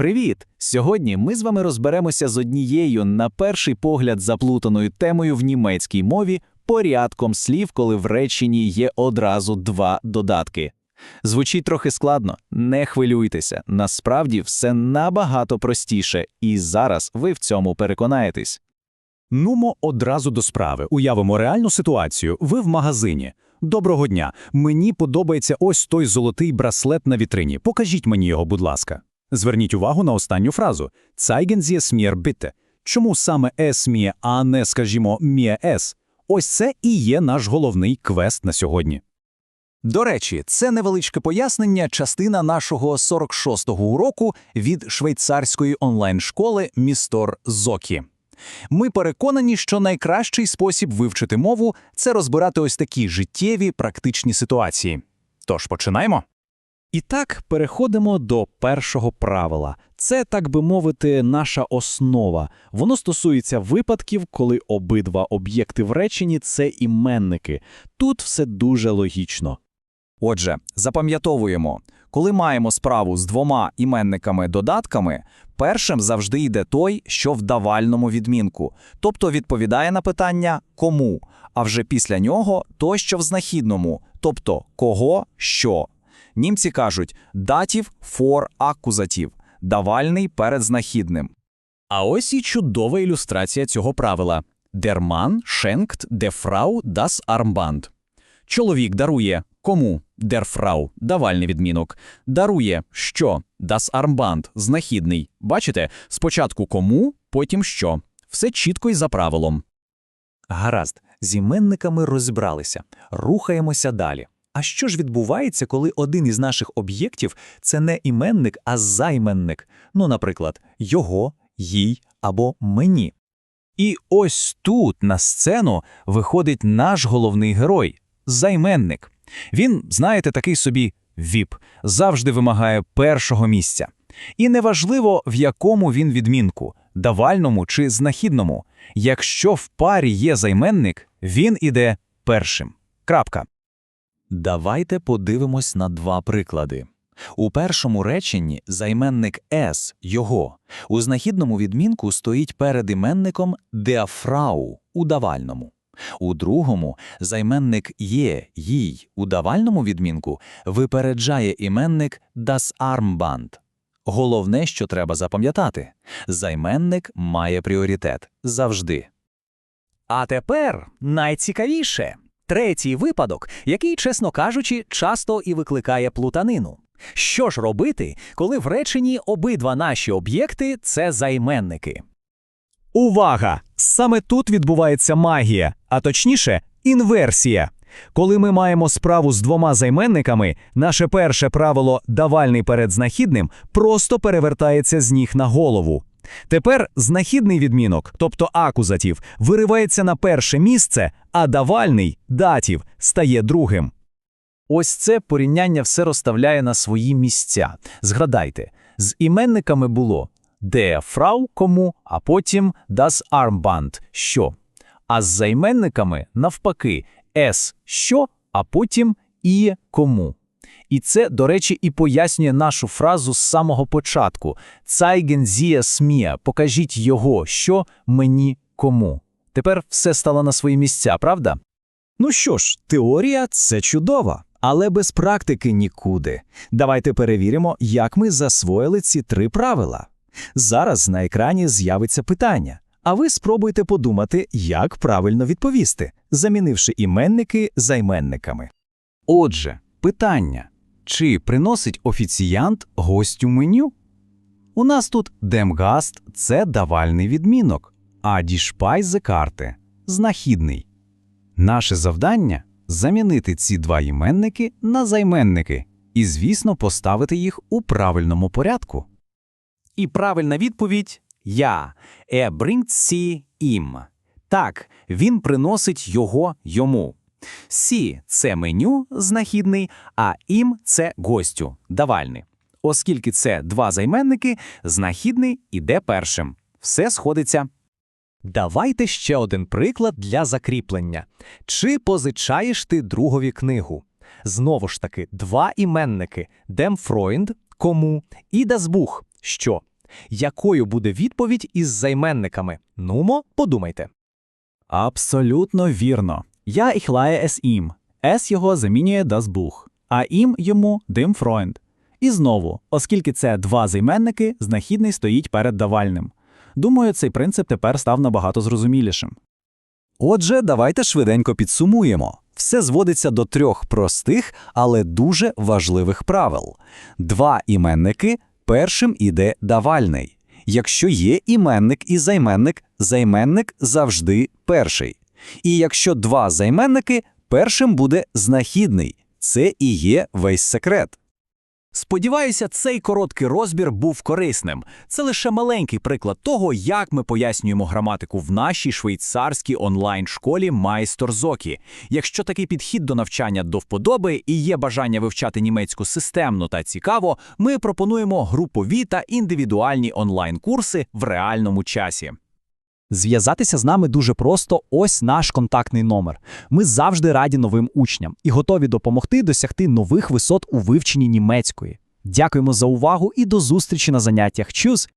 Привіт! Сьогодні ми з вами розберемося з однією, на перший погляд, заплутаною темою в німецькій мові порядком слів, коли в реченні є одразу два додатки. Звучить трохи складно, не хвилюйтеся. Насправді все набагато простіше, і зараз ви в цьому переконаєтесь. Нумо одразу до справи. Уявимо реальну ситуацію. Ви в магазині. Доброго дня. Мені подобається ось той золотий браслет на вітрині. Покажіть мені його, будь ласка. Зверніть увагу на останню фразу. Mir bitte. Чому саме es mir, а не, скажімо, mir es? Ось це і є наш головний квест на сьогодні. До речі, це невеличке пояснення, частина нашого 46-го уроку від швейцарської онлайн-школи Містор Зокі. Ми переконані, що найкращий спосіб вивчити мову це розбирати ось такі життєві практичні ситуації. Тож починаємо. І так, переходимо до першого правила. Це, так би мовити, наша основа. Воно стосується випадків, коли обидва об'єкти в реченні це іменники. Тут все дуже логічно. Отже, запам'ятовуємо, коли маємо справу з двома іменниками-додатками, першим завжди йде той, що в давальному відмінку, тобто відповідає на питання «кому», а вже після нього той, що в знахідному, тобто «кого», «що». Німці кажуть «датів фор акузатів» – давальний перед знахідним. А ось і чудова ілюстрація цього правила. Mann schenkt der Frau das Armband. Чоловік дарує кому? Frau – давальний відмінок. Дарує що? Das Armband – знахідний. Бачите, спочатку кому, потім що. Все чітко і за правилом. Гаразд, з іменниками розібралися. Рухаємося далі. А що ж відбувається, коли один із наших об'єктів це не іменник, а займенник? Ну, наприклад, його, їй або мені. І ось тут на сцену виходить наш головний герой займенник. Він, знаєте, такий собі віп, завжди вимагає першого місця. І неважливо, в якому він відмінку давальному чи знахідному. Якщо в парі є займенник, він іде першим. Крапка. Давайте подивимось на два приклади. У першому реченні займенник «es» – його. У знахідному відмінку стоїть перед іменником «der Frau» – у давальному. У другому займенник «є» – їй. У давальному відмінку випереджає іменник «das Armband». Головне, що треба запам'ятати – займенник має пріоритет завжди. А тепер найцікавіше третій випадок, який, чесно кажучи, часто і викликає плутанину. Що ж робити, коли в реченні обидва наші об'єкти це займенники? Увага! Саме тут відбувається магія, а точніше, інверсія. Коли ми маємо справу з двома займенниками, наше перше правило давальний перед знахідним просто перевертається з ніг на голову. Тепер знахідний відмінок, тобто акузатів, виривається на перше місце, а давальний датів стає другим. Ось це порівняння все розставляє на свої місця. Згадайте, з іменниками було «der Frau» – кому, а потім «das Armband» – що. А з займенниками навпаки «es» – що, а потім «і» – кому. І це, до речі, і пояснює нашу фразу з самого початку «Zeigen Sie es – покажіть його, що мені кому. Тепер все стало на свої місця, правда? Ну що ж, теорія це чудово, але без практики нікуди. Давайте перевіримо, як ми засвоїли ці три правила. Зараз на екрані з'явиться питання, а ви спробуйте подумати, як правильно відповісти, замінивши іменники займенниками. Отже, питання: чи приносить офіціант гостю меню? У нас тут демгаст це давальний відмінок, а дішпайзе карти знахідний. Наше завдання замінити ці два іменники на займенники і, звісно, поставити їх у правильному порядку. І правильна відповідь я. Er bringt sie. Так, він приносить його йому. Сі це меню знахідний, а ім це гостю давальний. Оскільки це два займенники, знахідний іде першим. Все сходиться. Давайте ще один приклад для закріплення. Чи позичаєш ти другові книгу? Знову ж таки, два іменники Freund – кому і Buch – що. Якою буде відповідь із займенниками? Нумо, подумайте. Абсолютно вірно. Я leihe es ihm. Es його замінює das Buch, а ihm йому dem Freund. І знову, оскільки це два займенники, знахідний стоїть перед давальним. Думаю, цей принцип тепер став набагато зрозумілішим. Отже, давайте швиденько підсумуємо. Все зводиться до трьох простих, але дуже важливих правил. Два іменники першим іде давальний. Якщо є іменник і займенник, займенник завжди перший. І якщо два займенники, першим буде знахідний. Це і є весь секрет. Сподіваюся, цей короткий розбір був корисним. Це лише маленький приклад того, як ми пояснюємо граматику в нашій швейцарській онлайн-школі Майстор Зокі. Якщо такий підхід до навчання до вподоби і є бажання вивчати німецьку системно та цікаво, ми пропонуємо групові та індивідуальні онлайн-курси в реальному часі. Зв'язатися з нами дуже просто. Ось наш контактний номер. Ми завжди раді новим учням і готові допомогти досягти нових висот у вивченні німецької. Дякуємо за увагу і до зустрічі на заняттях. Чус!